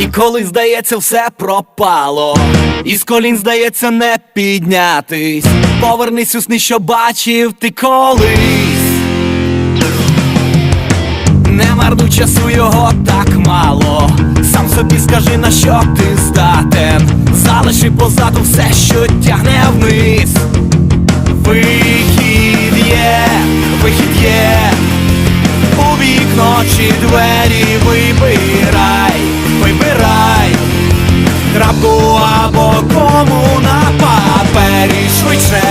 І коли здається, все пропало, і з колін здається не піднятись. Повернись у сни, що бачив ти колись. Не марнуй часу його так мало. Сам собі скажи, на що ти здатен. Залиши позаду все, що тягне вниз. Вихід є, вихід є. У вікно чи двері вибирай, папері швидше,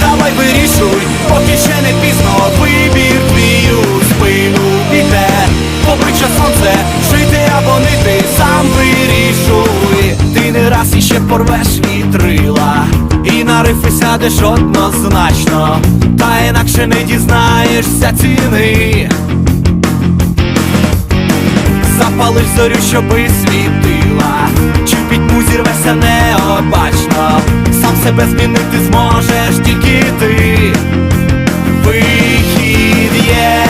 давай вирішуй, поки ще не пізно. Вибір твій у спину піде, обличчя сонце, жити або нити, сам вирішуй, ти не раз іще порвеш вітрила, і на рифи сядеш однозначно, та інакше не дізнаєшся ціни. Запалиш зорю, щоби світила. Чи в пітьму зірвешся необачно. Сам себе змінити зможеш тільки ти. Вихід є,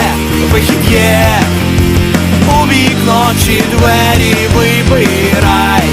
вихід є. У вікно чи двері вибирай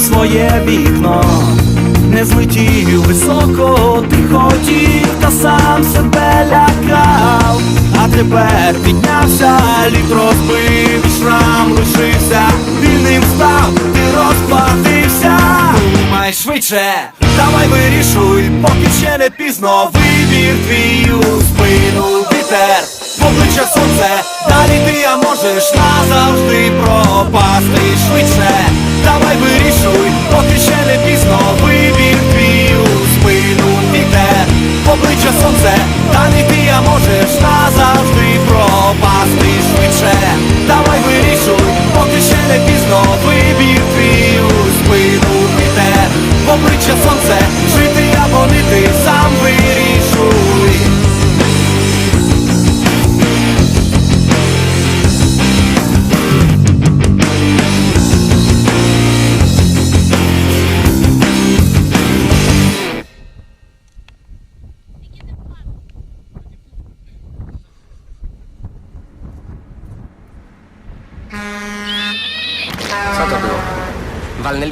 своє вікно, не злетів високо, ти хотів, та сам себе лякав, а тепер піднявся, лід розбив, шрам лишився, вільним став, ти розплатився, думай швидше, давай вирішуй, поки ще не пізно, вибір твій у спину вітер, обличчя сонце, далі ти а можеш назавжди пропасти. Швидше, давай вирішуй,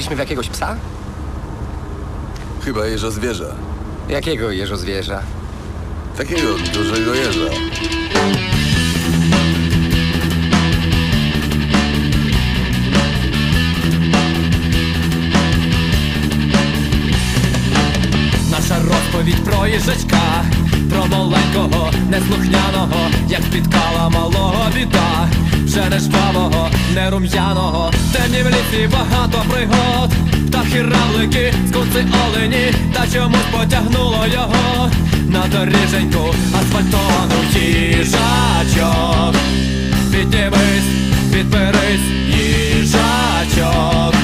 Wpadliśmy w jakiegoś psa? Chyba jeża zwierza. Jakiego jeżo zwierza? Takiego dużego jeża. Nasza rozpowiedź projeżdżeczka про маленького, неслухняного, як спіткала малого біда, вже не жвавого, не рум'яного, темні в лісі багато пригод, птахи равлики, скунці олені, та чомусь потягнуло його на доріженьку асфальтовану їжачок. Піднімись, підберись, їжачок.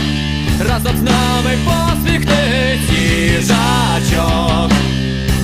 Разом з нами посміхнись, їжачок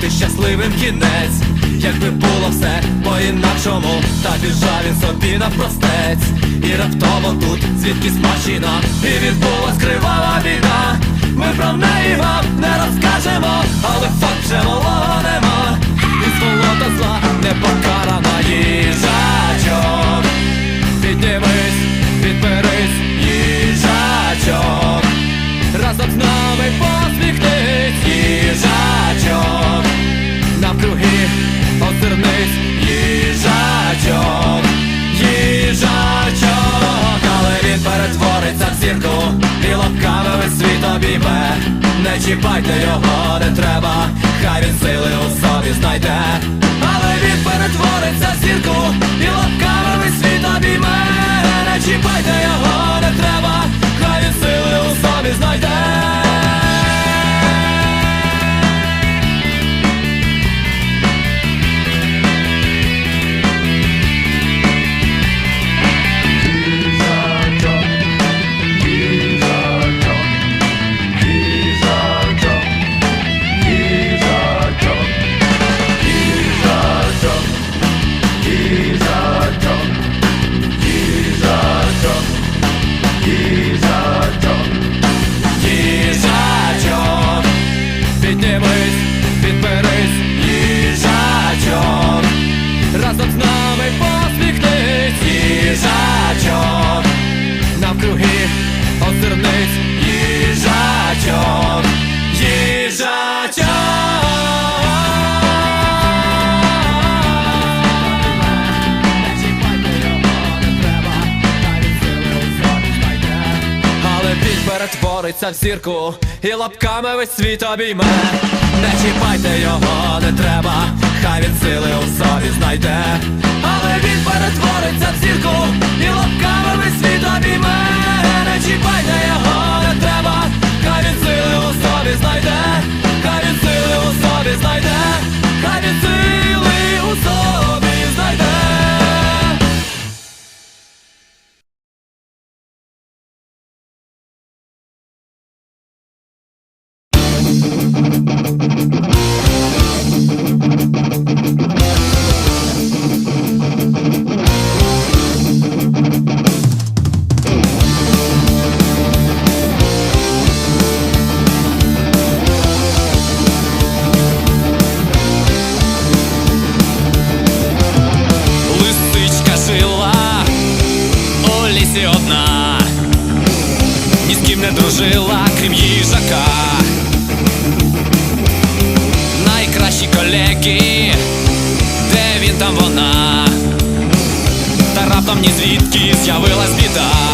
бути щасливим кінець, якби було все по-інакшому, та біжав він собі навпростець, і раптово тут звідки смачина, і відбулась кривава війна. Ми про неї вам не розкажемо, але факт вже малого нема, і сволота зла не покарана їжачок. чіпайте його не треба, хай він сили у собі знайде, але він перетворює в сірку і лапками весь світ обійме. Не чіпайте його, не треба, хай він сили у собі знайде, але він перетворить з'явилась біда.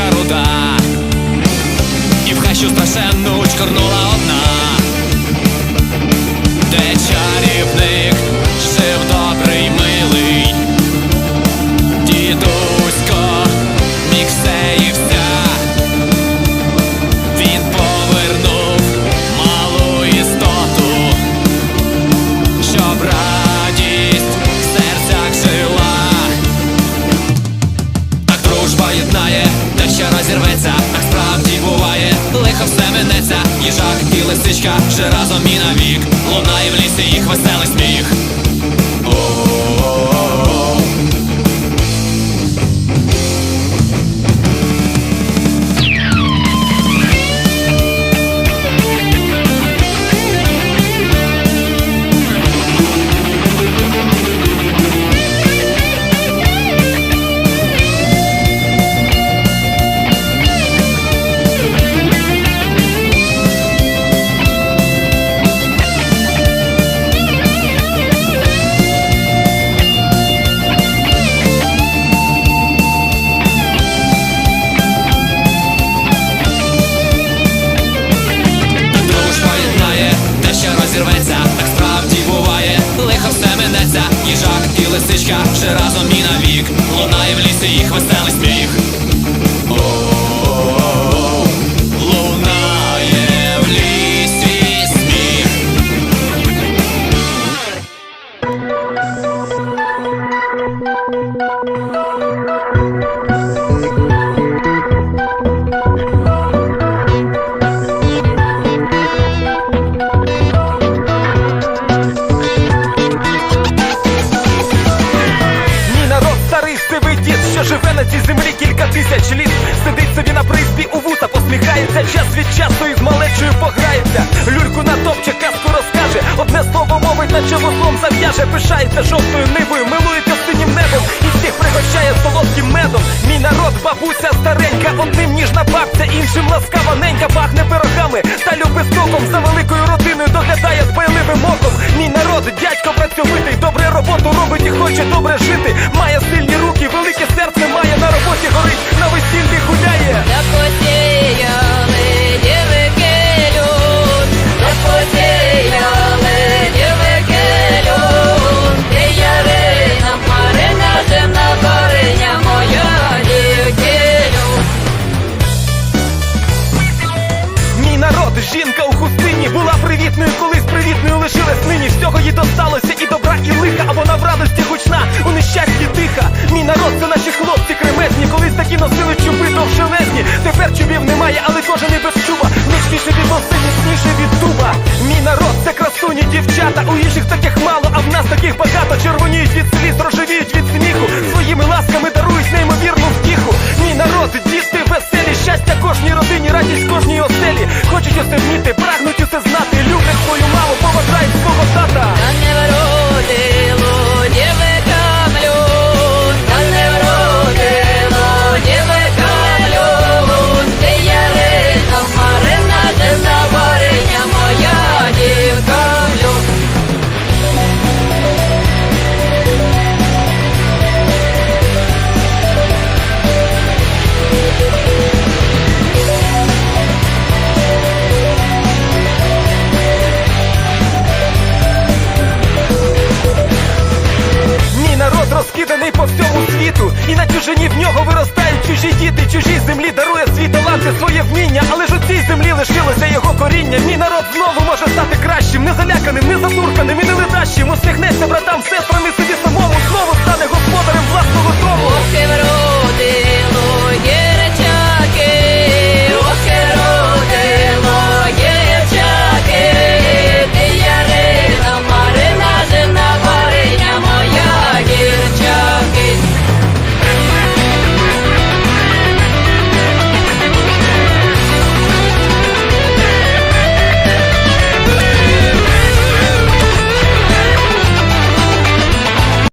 Козацька руда, і в хащу страшенну чкорнула одна, де чарівник. was selling. Лисичка, вже разом і навік. Лунає в лісі їх веселий сміх. Лунає в лісі сміх. Мій тисяч літ. Сидить собі на приспі у вуса, посміхається, час від часу із малечою пограється. Люльку натопче, казку розкаже, одне слово мовить, наче вузлом зав'яже, пишається жовтою нивою, милується синім небом і всіх пригощає солодким медом. Мій народ, бабуся старенька, одним ніжна бабця, іншим ласкава ненька, пахне пирогами та любить скоком за великою родиною доглядає дбайливим оком. Мій народ, дядько працьовитий, добре роботу робить і хоче добре чужині в нього виростають чужі діти, чужі землі дарує свій талант і своє вміння, але ж у цій землі лишилося його коріння. Мій народ знову може стати кращим, не заляканим, не затурканим і не ледащим. Усміхнеться братам, сестрам і собі самому знову стане господарем власного дому. Поки вродило є